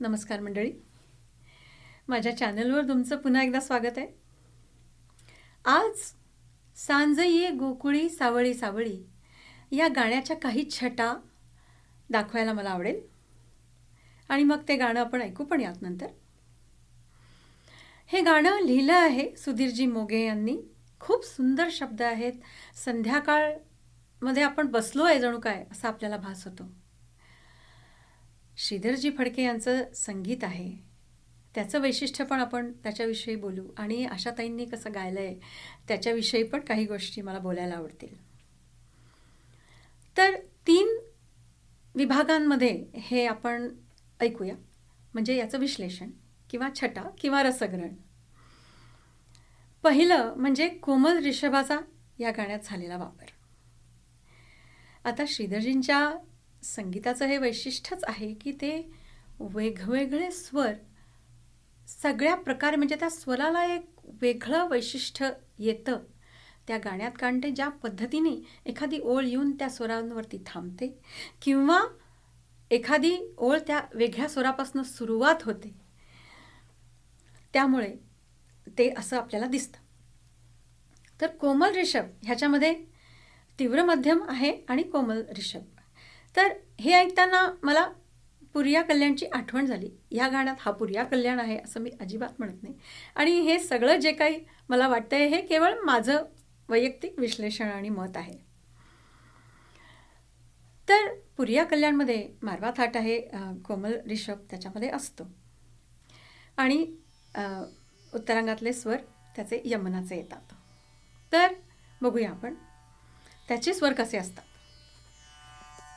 नमस्कार मंडळी. माझ्या चॅनलवर तुमचं पुन्हा एकदा स्वागत आहे. आज सांज ये गोकुळी सावळी सावळी या गाण्याच्या काही छटा दाखवायला मला आवडेल. आणि मग ते गाणं आपण ऐकू पण यात नंतर. हे गाणं लिहिलं आहे सुधीरजी मोगे यांनी. खूप सुंदर शब्द आहेत. संध्याकाळमध्ये आपण बसलो आहे जणू काय असा आपल्याला भास होतो. श्रीधरजी फडके यांचं संगीत आहे. त्याचं वैशिष्ट्य पण आपण त्याच्याविषयी बोलू. आणि आशाताईंनी कसं गायलं आहे त्याच्याविषयी पण काही गोष्टी मला बोलायला आवडतील. तर तीन विभागांमध्ये हे आपण ऐकूया. म्हणजे याचं विश्लेषण किंवा छटा किंवा रसग्रहण. पहिलं म्हणजे कोमल रिषभाचा या गाण्यात झालेला वापर. आता श्रीधरजींच्या संगीताचं हे वैशिष्ट्यच आहे की ते वेगवेगळे स्वर सगळ्या प्रकारे म्हणजे त्या स्वराला एक वेगळं वैशिष्ट्य येतं. त्या गाण्यात कारण ते ज्या पद्धतीने एखादी ओळ येऊन त्या स्वरांवरती थांबते किंवा एखादी ओळ त्या वेगळ्या स्वरापासून सुरुवात होते त्यामुळे ते असं आपल्याला दिसतं. तर कोमल रिषभ ह्याच्यामध्ये तीव्र मध्यम आहे आणि कोमल रिषभ तर हे ऐकताना मला पुरिया कल्याणची आठवण झाली. ह्या गाण्यात हा पुरिया कल्याण आहे असं मी अजिबात म्हणत नाही. आणि हे सगळं जे काही मला वाटतंय हे केवळ माझं वैयक्तिक विश्लेषण आणि मत आहे. तर पुरिया कल्याणमध्ये मारवा थाट आहे कोमल रिषभ त्याच्यामध्ये असतो. आणि उत्तरांगातले स्वर त्याचे यमनाचे येतात. तर बघूया आपण त्याचे स्वर कसे असतात.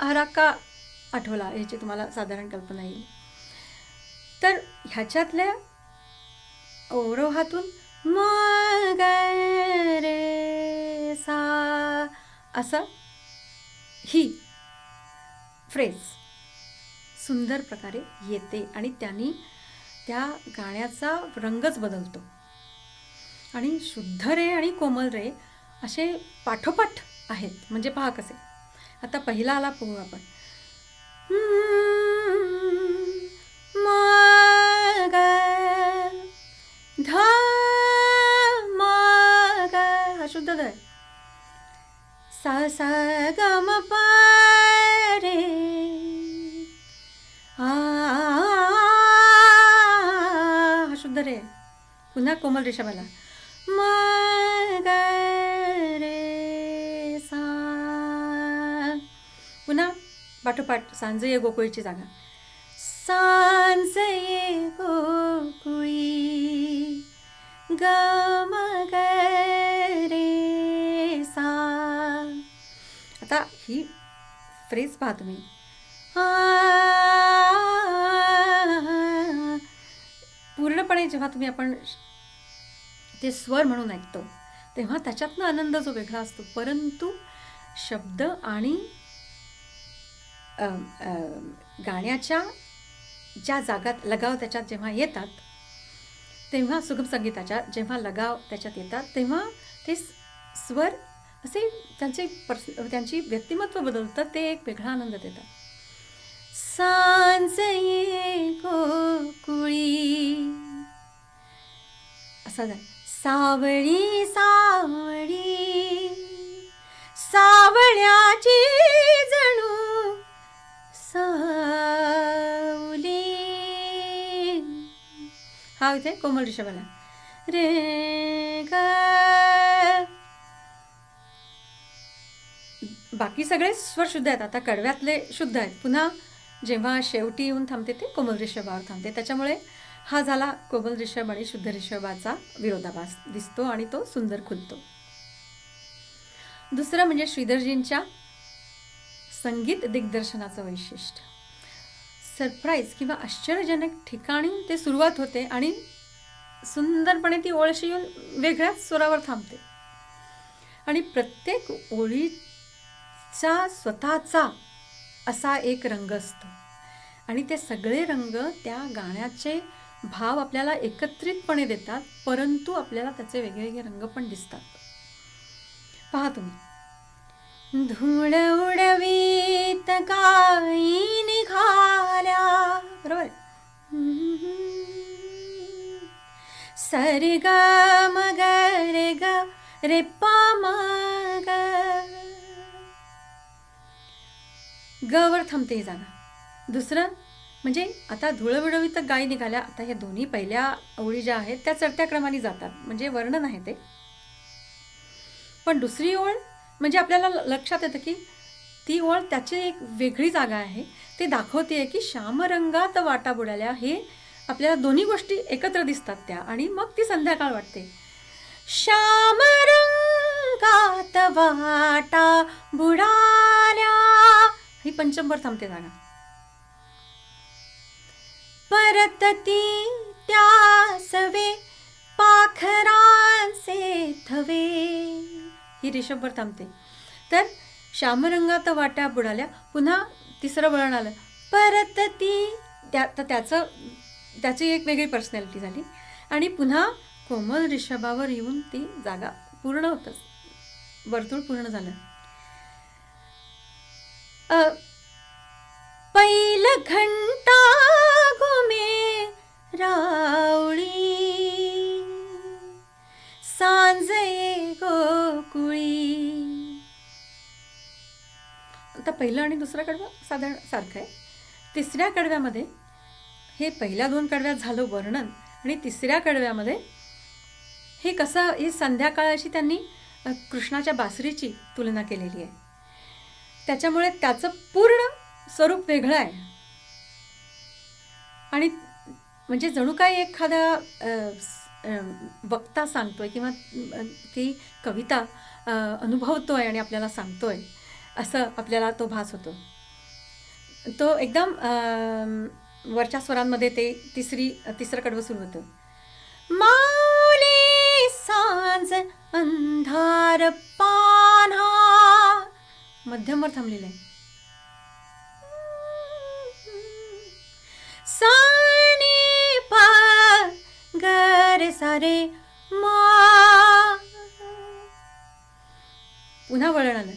तर का आठवला ह्याची तुम्हाला साधारण कल्पना येईल. तर ह्याच्यातल्या ओरोहातून मग रे सा असं ही फ्रेज सुंदर प्रकारे येते आणि त्यांनी त्या गाण्याचा रंगच बदलतो. आणि शुद्ध रे आणि कोमल रे असे पाठोपाठ आहेत. म्हणजे पहा कसे. आता पहिला आला पोहू आपण. मग ध हा शुद्ध ध सा सा ग पारे रे आ हा शुद्ध रे पुन्हा कोमल रेषा मला मग रे पाठोपाठ सांज ये गोकुळीची जागा. सांज ये गोकुळी गम रे सा. आता ही फ्रेज पहा तुम्ही. पूर्णपणे जेव्हा तुम्ही आपण ते स्वर म्हणून ऐकतो तेव्हा त्याच्यातनं आनंद जो वेगळा असतो. परंतु शब्द आणि गाण्याच्या ज्या जागात लगाव त्याच्यात जेव्हा येतात तेव्हा सुगम संगीताच्या जेव्हा लगाव त्याच्यात येतात तेव्हा ते स्वर असे त्यांचे पर्स त्यांची व्यक्तिमत्व बदलतं ते एक वेगळा आनंद देतात. सांज ये गोकुळी असा झाला. सावळी सावळी. सावळ्याची इथे कोमल ऋषभाला. रे ग. बाकी सगळे स्वर शुद्ध आहेत. आता कडव्यातले शुद्ध आहेत. पुन्हा जेव्हा शेवटी येऊन थांबते ते कोमल ऋषभावर थांबते. त्याच्यामुळे हा झाला कोमल ऋषभ आणि शुद्ध ऋषभाचा विरोधाभास. दिसतो आणि तो सुंदर खुलतो. दुसरं म्हणजे श्रीधरजींच्या संगीत दिग्दर्शनाचं वैशिष्ट्य. सरप्राईज किंवा आश्चर्यजनक ठिकाणी ते सुरुवात होते आणि सुंदरपणे ती ओळशी येऊन वेगळ्याच स्वरावर थांबते. आणि प्रत्येक ओळीचा स्वतःचा असा एक रंग असतो. आणि ते सगळे रंग त्या गाण्याचे भाव आपल्याला एकत्रितपणे देतात परंतु आपल्याला त्याचे वेगवेगळे रंग पण दिसतात. पहा तुम्ही. धूळ उडवीत काही निघाल्या. बरोबर? सरग ग मग रे ग रे पा मग गवर थांबते ही जागा. दुसरं म्हणजे आता धुळवडवी तर गायी निघाल्या. आता ह्या दोन्ही पहिल्या ओळी ज्या आहेत त्या चढत्या क्रमाने जातात. म्हणजे वर्णन आहे ते. पण दुसरी ओळ म्हणजे आपल्याला ल- लक्षात येतं की ती ओळ त्याची एक वेगळी जागा आहे. ते दाखवते आहे की श्यामरंगात वाटा बुडाल्या हे आपल्याला दोन्ही गोष्टी एकत्र दिसतात त्या आणि मग ती संध्याकाळ वाटते. श्यामरंगात वाटा बुडाल्या. ही पंचमभर थांबते जागा. परत ती त्या सवे पाखरांचे थवे. ही रिषभभर थांबते. तर श्यामरंगात वाट्या बुडाल्या पुन्हा तिसरं वळण आलं. परत ती त्या तर त्याचं त्याची एक वेगळी पर्सनॅलिटी झाली. आणि पुन्हा कोमल रिषभावर येऊन ती जागा पूर्ण होतं. वर्तुळ पूर्ण झालं. अ, पहिलं घंटा पहिलं आणि दुसरा कडवा साधारण सारखं आहे. तिसऱ्या कडव्यामध्ये हे पहिल्या दोन कडव्यात झालं वर्णन आणि तिसऱ्या कडव्यामध्ये हे कसं ही संध्याकाळ अशी त्यांनी कृष्णाच्या बासरीची तुलना केलेली आहे. त्याच्यामुळे त्याचं पूर्ण स्वरूप वेगळं आहे. आणि म्हणजे जणू काय एखादा वक्ता सांगतोय किंवा ती कविता अनुभवतोय आणि आपल्याला सांगतोय असं आपल्याला तो भास होतो. तो एकदम वरच्या स्वरांमध्ये ते तिसरी तिसरं कडवं सुरू होतं. माऊली सांज अंधार पान्हा. मध्यमवर थांबलेलं आहे. सानी पा गर सारे मा. पुन्हा वळण आलं.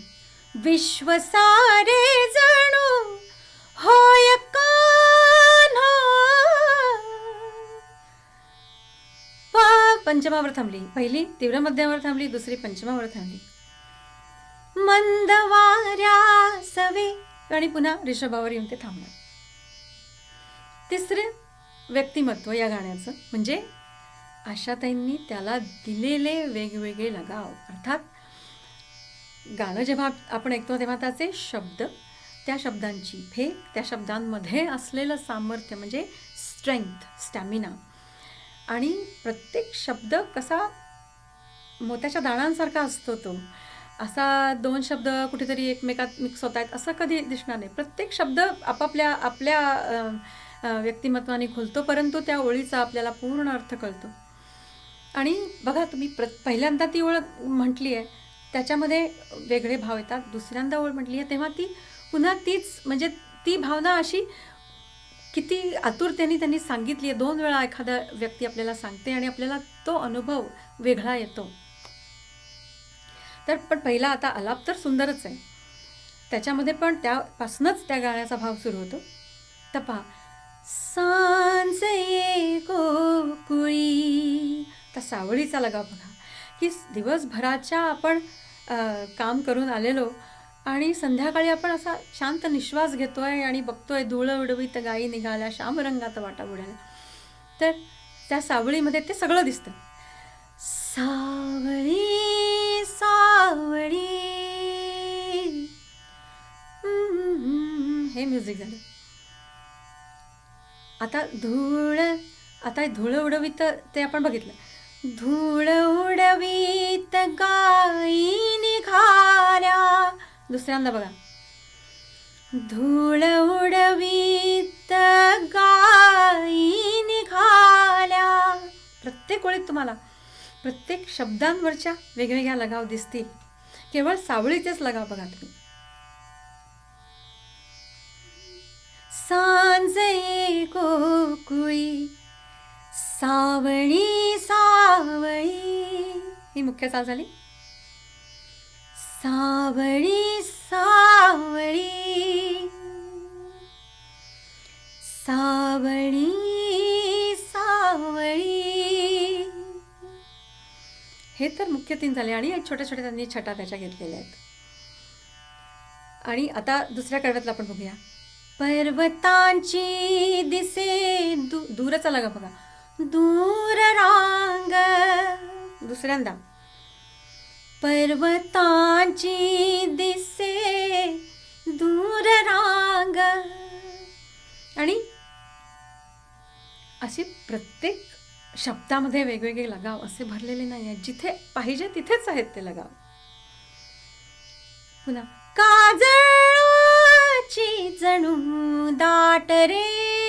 विश्व सारे जणू होय कान्हा। पंचमावर थांबली. पहिली तीव्र मध्यमावर थांबली दुसरी पंचमावर थांबली. मंद वाऱ्या सवे. आणि पुन्हा ऋषभावर येऊन ते थांबणार. तिसरे व्यक्तिमत्व या गाण्याचं. म्हणजे आशाताईंनी त्याला दिलेले वेगवेगळे लगाव. अर्थात गाणं जेव्हा आपण ऐकतो तेव्हा त्याचे शब्द त्या शब्दांची फेक त्या शब्दांमध्ये असलेलं सामर्थ्य म्हणजे स्ट्रेंथ स्टॅमिना आणि प्रत्येक शब्द कसा मोत्याच्या दाणांसारखा असतो तो. असा दोन शब्द कुठेतरी एकमेकात मिक्स होत आहेत असं कधी दिसणार नाही. प्रत्येक शब्द आपापल्या आपल्या व्यक्तिमत्वाने खुलतो परंतु त्या ओळीचा आपल्याला पूर्ण अर्थ कळतो. आणि बघा तुम्ही प्र पहिल्यांदा ती ओळख म्हटली आहे त्याच्यामध्ये वेगळे भाव येतात. दुसऱ्यांदा ओळ म्हटली आहे तेव्हा ती पुन्हा तीच म्हणजे ती भावना अशी किती आतुरतेने त्यांनी सांगितली आहे. दोन वेळा एखादा व्यक्ती आपल्याला सांगते आणि आपल्याला तो अनुभव वेगळा येतो. तर पण पहिला आता आलाप तर सुंदरच आहे. त्याच्यामध्ये पण त्यापासूनच त्या गाण्याचा भाव सुरू होतो. तर पहा सांज तर सावळीचा लगाव बघा. की दिवसभराच्या आपण काम करून आलेलो आणि संध्याकाळी आपण असा शांत निश्वास घेतोय आणि बघतोय धुळं उडवीत गायी निघाल्या श्यामरंगात वाटा बुडाल्या. तर त्या सावळीमध्ये ते सगळं दिसतं. सावळी सावळी. हे म्युझिक झालं. आता धूळ आता धुळं उडवीत ते आपण बघितलं. धूळ उडवीत गाई निघाल्या. दुसऱ्यांदा बघा. धूळ उडवीत गाई निघाल्या. प्रत्येक ओळीत तुम्हाला प्रत्येक शब्दांवरच्या वेगवेगळ्या लगाव दिसतील. केवळ सावळीचेच लगाव बघा तुम्ही. सांज ये सावळी सावळी. ही मुख्य चाल झाली. सावळी सावळी. सावळी सावळी. हे तर मुख्य तीन झाले आणि छोट्या छोट्या त्यांनी छटा त्याच्या घेतलेल्या आहेत. आणि आता दुसऱ्या कडव्यातला आपण बघूया. पर्वतांची दिसे दू दूरचा लागा बघा? दूर रांग दुसऱ्यांदा. पर्वतांची दिसे दूर रांग आणि अशी प्रत्येक शब्दामध्ये वेगवेगळे लगाव असे भरलेले नाही आहेत. जिथे पाहिजे तिथेच आहेत ते लगाव. पुन्हा काजळाची जणू दाट रे.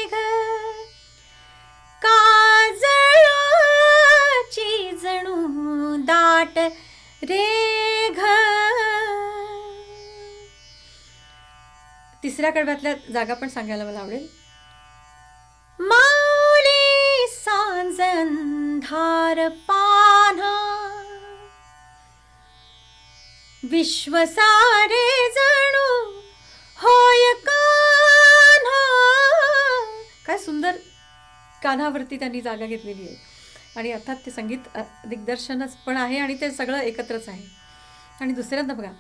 काजळाची जणू दाट रे तिसऱ्या कडव्यातल्या जागा पण सांगायला मला आवडेल. माऊली सांजंधार पान्हा विश्व सारे जणू होय कान्हा. काय सुंदर कानावरती त्यांनी जागा घेतलेली आहे. आणि अर्थात ते संगीत दिग्दर्शनच पण आहे आणि ते सगळं एकत्रच आहे. आणि दुसऱ्यांदा बघा.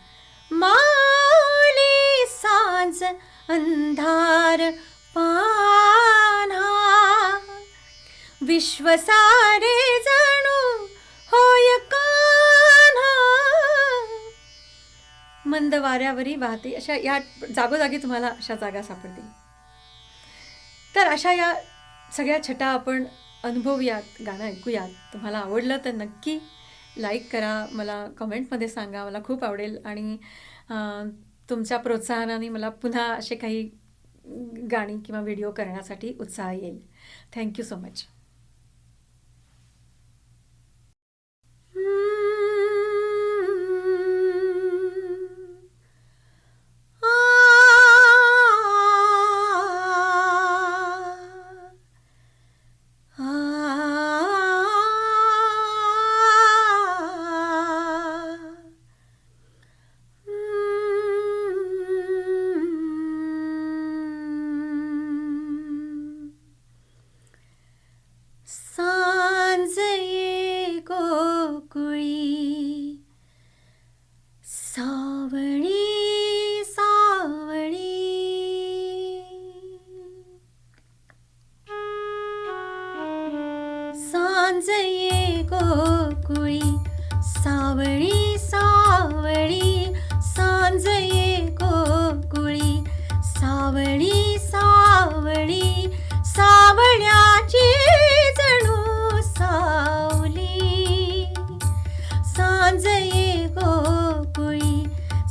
माऊली सांज अंधार पाना विश्वसारे जणू होय मंद वाऱ्यावरी वाहते. अशा या जागोजागी तुम्हाला अशा जागा सापडतील. तर अशा या सगळ्या छटा आपण अनुभवूयात गाणं ऐकूयात. तुम्हाला आवडलं तर नक्की लाईक करा मला कमेंटमध्ये सांगा मला खूप आवडेल. आणि तुमच्या प्रोत्साहनाने मला पुन्हा असे काही गाणी किंवा व्हिडिओ करण्यासाठी उत्साह येईल. थँक्यू सो मच सांज ये गोकुळी सावळी सावळी सांज ये गोकुळी सावळी सावळी सावळ्याची जणू सावली. सांज ये गोकुळी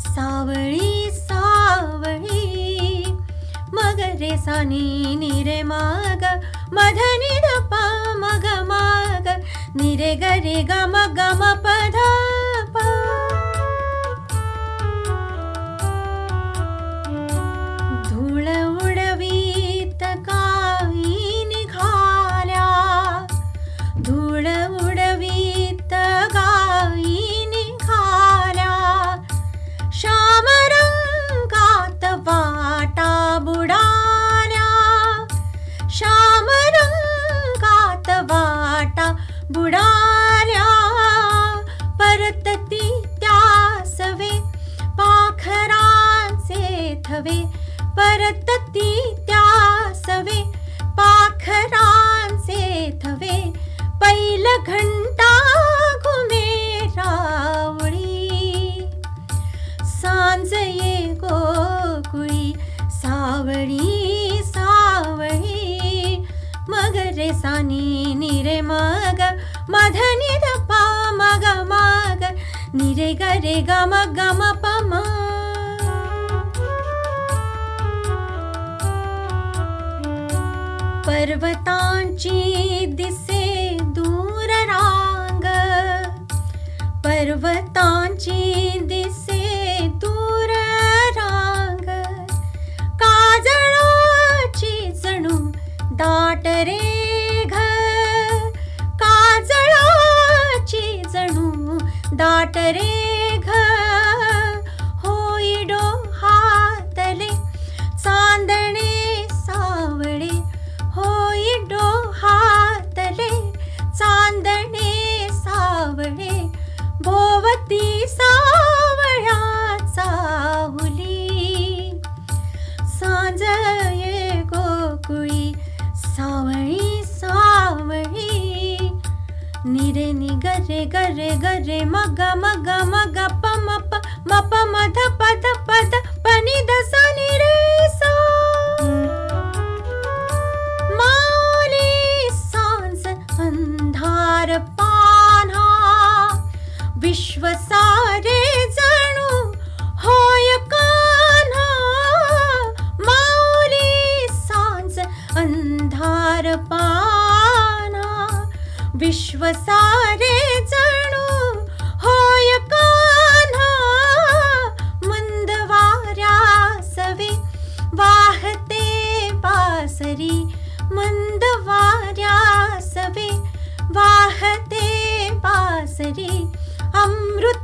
सावळी सावळी. मग रे सानी निरे माग मधनी निरे गरे गम गम पध धूळ थवे परतती त्या सवे पाखरांचे दिसे थवे पैल घंटा घुमे रावळी। सांज ये गोकुळी सावळी सावळी। मग रे सानी निरे मग मध निर पा मग मग। निरे ग रे ग ग पर्वतांची दिसे दूर रांग पर्वतांची दिसे दूर रांग काजळाची जणू दाट रे घ काजळाची जणू दाट रे घर गरे मग मग मग प म प म प म ध प सा नि रे अंधार पान्हा. विश्व सारे जणू होय कान्हा. माऊली सांज अंधार पान्हा. विश्वसारे ಸರಿ ಅಮೃತ